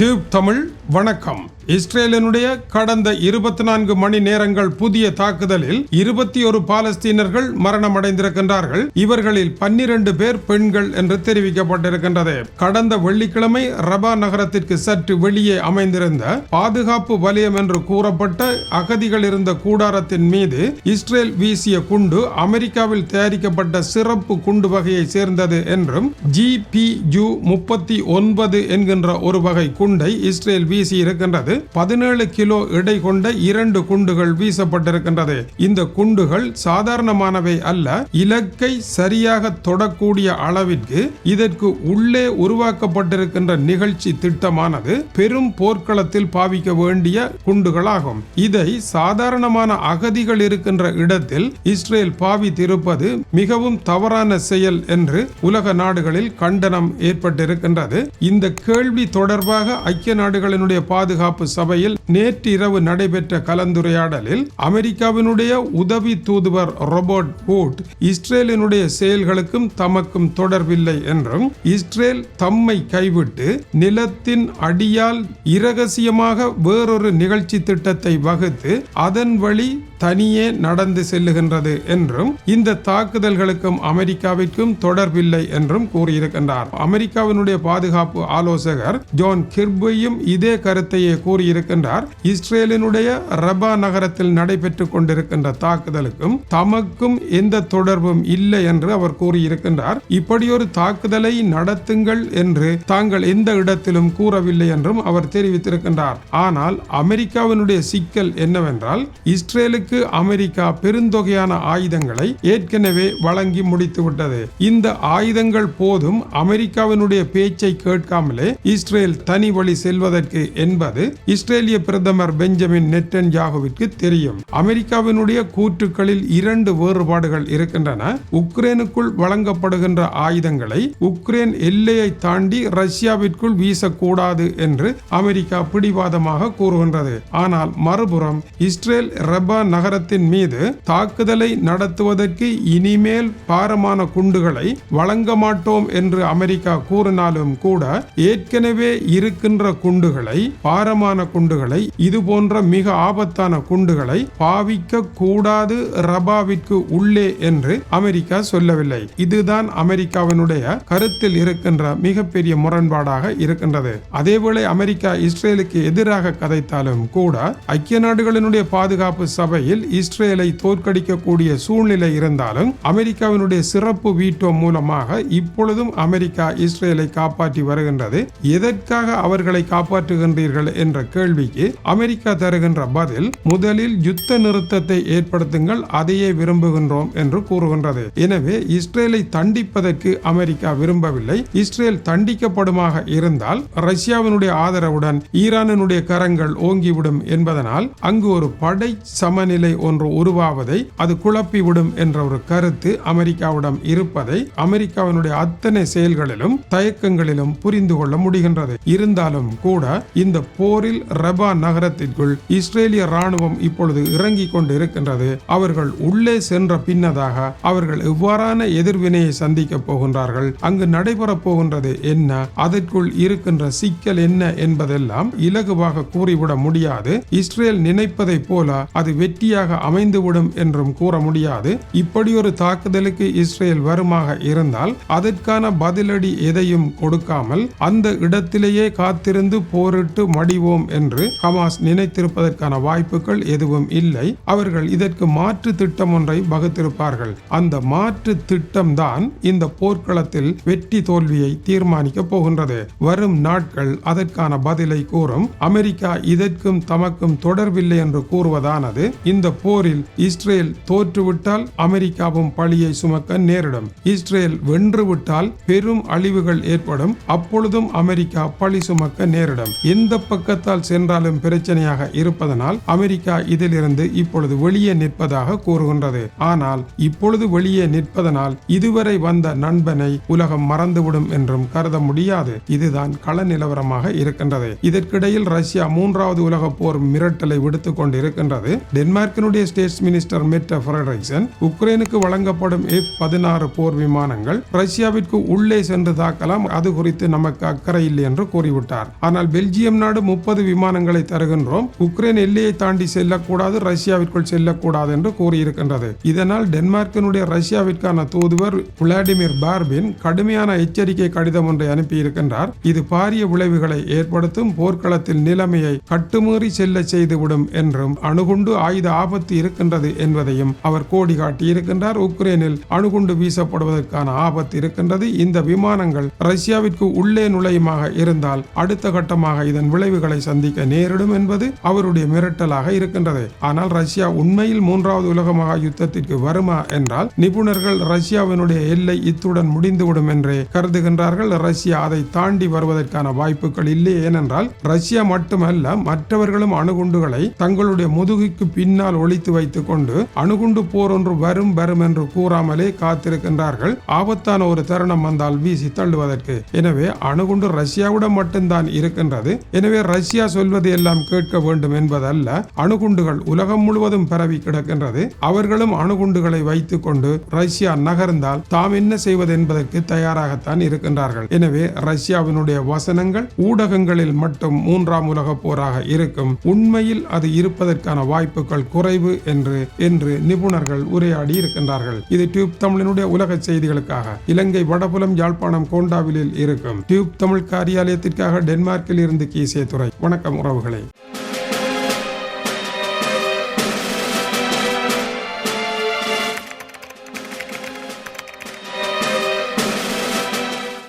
Tube Tamil வணக்கம். இஸ்ரேலினுடைய கடந்த இருபத்தி நான்கு மணி நேரங்கள் புதிய தாக்குதலில் இருபத்தி ஒரு பாலஸ்தீனர்கள் மரணமடைந்திருக்கின்றார்கள். இவர்களில் பன்னிரண்டு பேர் பெண்கள் என்று தெரிவிக்கப்பட்டிருக்கின்றது. கடந்த வெள்ளிக்கிழமை ரபா நகரத்திற்கு சற்று வெளியே அமைந்திருந்த பாதுகாப்பு வலயம் என்று கூறப்பட்ட அகதிகள் இருந்த கூடாரத்தின் மீது இஸ்ரேல் வீசிய குண்டு அமெரிக்காவில் தயாரிக்கப்பட்ட சிறப்பு குண்டு வகையை சேர்ந்தது என்றும் ஜிபியு முப்பத்தி ஒன்பது என்கின்ற ஒரு வகை குண்டை இஸ்ரேல் வீசி இருக்கின்றது. பதினேழு கிலோ எடை கொண்ட இரண்டு குண்டுகள் வீசப்பட்டிருக்கின்றது. இந்த குண்டுகள் சாதாரணமானவை அல்ல இலக்கை சரியாக தொடக்கூடிய அளவிற்கு இதற்கு உள்ளே உருவாக்கப்பட்டிருக்கின்ற நிகழ்ச்சி திட்டமானது பெரும் போர்க்களத்தில் பாவிக்க வேண்டிய குண்டுகளாகும். இதை சாதாரணமான அகதிகள் இருக்கின்ற இடத்தில் இஸ்ரேல் பாவித்திருப்பது மிகவும் தவறான செயல் என்று உலக நாடுகளில் கண்டனம் ஏற்பட்டிருக்கின்றது. இந்த கேள்வி தொடர்பாக ஐக்கிய நாடுகளினுடைய பாதுகாப்பு சபையில் நேற்றிரவு நடைபெற்ற கலந்துரையாடலில் அமெரிக்காவினுடைய உதவி தூதுவர் ரொபர்ட் ஹூட் இஸ்ரேலினுடைய செயல்களுக்கும் தமக்கும் தொடர்பில்லை என்றும் இஸ்ரேல் தம்மை கைவிட்டு நிலத்தின் அடியால் இரகசியமாக வேறொரு நிகழ்ச்சி திட்டத்தை வகுத்து அதன் வழி தனியே நடந்து செல்லுகின்றது என்றும் இந்த தாக்குதல்களுக்கும் அமெரிக்காவிற்கும் தொடர்பில்லை என்றும் கூறியிருக்கின்றார். அமெரிக்காவினுடைய பாதுகாப்பு ஆலோசகர் ஜான் கிர்பையும் இதே கருத்தையே கூறியிருக்கின்றார். இஸ்ரேலினுடைய ரபா நகரத்தில் நடைபெற்றுக் கொண்டிருக்கின்ற தாக்குதலுக்கும் தமக்கும் எந்த தொடர்பும் இல்லை என்று அவர் கூறியிருக்கின்றார். இப்படியொரு தாக்குதலை நடத்துங்கள் என்று தாங்கள் எந்த இடத்திலும் கூறவில்லை என்றும் அவர் தெரிவித்திருக்கின்றார். ஆனால் அமெரிக்காவினுடைய சிக்கல் என்னவென்றால் இஸ்ரேலுக்கு அமெரிக்கா பெருந்தொகையான ஆயுதங்களை ஏற்கனவே வழங்கி முடித்துவிட்டது. இந்த ஆயுதங்கள் போதும் அமெரிக்காவினுடைய பேச்சை கேட்காமலே இஸ்ரேல் தனி வழி செல்வதற்கு என்பது இஸ்ரேலிய பிரதமர் பெஞ்சமின் நெட்டன்யாகுவிற்கு தெரியும். அமெரிக்காவினுடைய கூற்றுக்களில் இரண்டு வேறுபாடுகள் இருக்கின்றன. உக்ரைனுக்குள் வழங்கப்படுகின்ற ஆயுதங்களை உக்ரைன் எல்லையை தாண்டி ரஷ்யாவிற்குள் வீசக்கூடாது என்று அமெரிக்கா பிடிவாதமாக கூறுகின்றது. ஆனால் மறுபுறம் இஸ்ரேல் ரபா நகரத்தின் மீது தாக்குதலை நடத்துவதற்கு இனிமேல் பாரமான குண்டுகளை வழங்க மாட்டோம் என்று அமெரிக்கா கூறினாலும் கூட ஏற்கனவே இருக்கின்ற குண்டுகளை பாரமான குண்டுகளை இது போன்ற மிக ஆபத்தான குண்டுகளை பாவிக்க கூடாது ரபாவிற்கு உள்ளே என்று அமெரிக்கா சொல்லவில்லை. இதுதான் அமெரிக்காவினுடைய கருத்தில் இருக்கின்ற மிகப்பெரிய முரண்பாடாக இருக்கின்றது. அதேவேளை அமெரிக்கா இஸ்ரேலுக்கு எதிராக கதைத்தாலும் கூட ஐக்கிய நாடுகளினுடைய பாதுகாப்பு சபையில் இஸ்ரேலை தோற்கடிக்கக்கூடிய சூழ்நிலை இருந்தாலும் அமெரிக்காவினுடைய சிறப்பு வீட்டோ மூலமாக இப்பொழுதும் அமெரிக்கா இஸ்ரேலை காப்பாற்றி வருகின்றது. எதற்காக அவர் அவர்களை காப்பாற்றுகின்றீர்கள் என்ற கேள்விக்கு அமெரிக்கா தருகின்ற பதில் முதலில் யுத்த நிறுத்தத்தை ஏற்படுத்துங்கள் அதையே விரும்புகின்றோம் என்று கூறுகின்றது. எனவே இஸ்ரேலை தண்டிப்பதற்கு அமெரிக்கா விரும்பவில்லை. இஸ்ரேல் தண்டிக்கப்படுமாக இருந்தால் ரஷ்யாவினுடைய ஆதரவுடன் ஈரானினுடைய கரங்கள் ஓங்கிவிடும் என்பதனால் அங்கு ஒரு படை சமநிலை ஒன்று உருவாவதை அது குழப்பிவிடும் என்ற ஒரு கருத்து அமெரிக்காவிடம் இருப்பதை அமெரிக்காவினுடைய அத்தனை செயல்களிலும் தயக்கங்களிலும் புரிந்து கொள்ள முடிகின்றது. இருந்தாலும் கூட இந்த போரில் ரபா நகரத்திற்குள் இஸ்ரேலிய ராணுவம் இப்பொழுது இறங்கிக் கொண்டு இருக்கின்றது அவர்கள் உள்ளே சென்ற பின்னதாக அவர்கள் எவ்வாறான எதிர்வினையை சந்திக்க போகின்றார்கள்? அங்கு நடைபெறப் போகின்றது என்ன? அதற்குள் இருக்கின்ற சிக்கல் என்ன என்பதெல்லாம் இலகுவாக கூறிவிட முடியாது. இஸ்ரேல் நினைப்பதை போல அது வெற்றியாக அமைந்துவிடும் என்றும் கூற முடியாது. இப்படி ஒரு தாக்குதலுக்கு இஸ்ரேல் வருமாக இருந்தால் அதற்கான பதிலடி எதையும் கொடுக்காமல் அந்த இடத்திலேயே காத்து காத்திருந்து போரிட்டு மடிவோம் என்று ஹமாஸ் நினைத்திருப்பதற்கான வாய்ப்புகள் எதுவும் இல்லை. அவர்கள் இதற்கு மாற்று திட்டம் ஒன்றை வகுத்திருப்பார்கள். அந்த மாற்று திட்டம்தான் இந்த போர்க்களத்தில் வெற்றி தோல்வியை தீர்மானிக்க போகின்றது. வரும் நாட்கள் அதற்கான பதிலை கூறும். அமெரிக்கா இதற்கும் தமக்கும் தொடர்பில்லை என்று கூறுவதானது இந்த போரில் இஸ்ரேல் தோற்றுவிட்டால் அமெரிக்காவும் பழியை சுமக்க நேரிடும். இஸ்ரேல் வென்றுவிட்டால் பெரும் அழிவுகள் ஏற்படும். அப்பொழுதும் அமெரிக்கா பழி சுமக்க நேரிடும். எந்த பக்கத்தால் சென்றாலும் பிரச்சனையாக இருப்பதனால் அமெரிக்கா இதிலிருந்து இப்பொழுது வெளியே நிற்பதாக கூறுகின்றது. ஆனால் இப்பொழுது வெளியே நிற்பதனால் இதுவரை வந்த நண்பனை உலகம் மறந்துவிடும் என்றும் கருத முடியாது. இதுதான் கள நிலவரமாக இருக்கின்றது. இதற்கிடையில் ரஷ்யா மூன்றாவது உலக போர் மிரட்டலை விடுத்துக் கொண்டிருக்கின்றது. டென்மார்க்கினுடைய ஸ்டேட்ஸ் மினிஸ்டர் மெட்ட ஃபிரெட்ரிக்சன் உக்ரைனுக்கு வழங்கப்படும் எஃப் பதினாறு போர் விமானங்கள் ரஷ்யாவிற்கு உள்ளே சென்று தாக்கலாம். அது குறித்து நமக்கு அக்கறை இல்லை என்று கூறிவிட்டார் விட்டார் ஆனால் பெல்ஜியம் நாடு முப்பது விமானங்களை தருகின்றோம். உக்ரைன் எல்லையை தாண்டி செல்லக்கூடாது ரஷ்யாவிற்குள் செல்லக்கூடாது என்று கூறியிருக்கின்றது. இதனால் டென்மார்க்கினுடைய ரஷ்யாவிற்கான தூதுவர் விளாடிமிர் பார்பின் கடுமையான எச்சரிக்கை கடிதம் ஒன்றை அனுப்பியிருக்கின்றார். இது பாரிய விளைவுகளை ஏற்படுத்தும் போர்க்களத்தில் நிலைமையை கட்டுமீறி செல்ல செய்துவிடும் என்றும் அணுகுண்டு ஆயுத ஆபத்து இருக்கின்றது என்பதையும் அவர் கோடி காட்டியிருக்கின்றார் உக்ரைனில் அணுகுண்டு வீசப்படுவதற்கான ஆபத்து இருக்கின்றது. இந்த விமானங்கள் ரஷ்யாவிற்கு உள்ளே நுழையுமாக இருந்தால் அடுத்த கட்டமாக இதன் விளைவுகளை சந்திக்க நேரிடும் என்பது அவருடைய மிரட்டலாக இருக்கின்றது. ஆனால் ரஷ்யா உண்மையில் மூன்றாவது உலக மகா யுத்தத்திற்கு வருமா என்றால் நிபுணர்கள் ரஷ்யாவினுடைய எல்லை இத்துடன் முடிந்துவிடும் என்றே கருதுகின்றார்கள். ரஷ்யா அதை தாண்டி வருவதற்கான வாய்ப்புகள் இல்லை ஏனென்றால் ரஷ்யா மட்டுமல்ல மற்றவர்களும் அணுகுண்டுகளை தங்களுடைய முதுகுக்கு பின்னால் ஒழித்து வைத்துக் கொண்டு அணுகுண்டு போர் ஒன்று வரும் வரும் என்று கூறாமலே காத்திருக்கின்றார்கள். ஆபத்தான ஒரு தருணம் வந்தால் வீசி தள்ளுவதற்கு. எனவே அணுகுண்டு ரஷ்யாவிடம் மட்டும்தான் இருக்கின்றது. எனவே ரஷ்யா சொல்வது எல்லாம் கேட்க வேண்டும் என்பதல்ல. அணுகுண்டுகள் உலகம் முழுவதும் பரவி கிடக்கின்றது. அவர்களும் அணுகுண்டுகளை வைத்துக் கொண்டு ரஷ்யா நகர்ந்தால் தாம் என்ன செய்வது என்பதற்கு தயாராகத்தான் இருக்கின்றார்கள். எனவே ரஷ்யாவினுடைய வசனங்கள் ஊடகங்களில் மட்டும் மூன்றாம் உலக போராக இருக்கும். உண்மையில் அது இருப்பதற்கான வாய்ப்புகள் குறைவு என்று என்று நிபுணர்கள் உரையாடி இருக்கின்றார்கள். இது டியூப் தமிழினுடைய உலக செய்திகளுக்காக. இலங்கை வடபுலம் யாழ்ப்பாணம் கோண்டாவிலில் இருக்கும். டியூப் தமிழ் காரியாலயத்திற்காக டென்மார்க்கில் இருந்து கீசே துறை வணக்கம் உறவுகளை.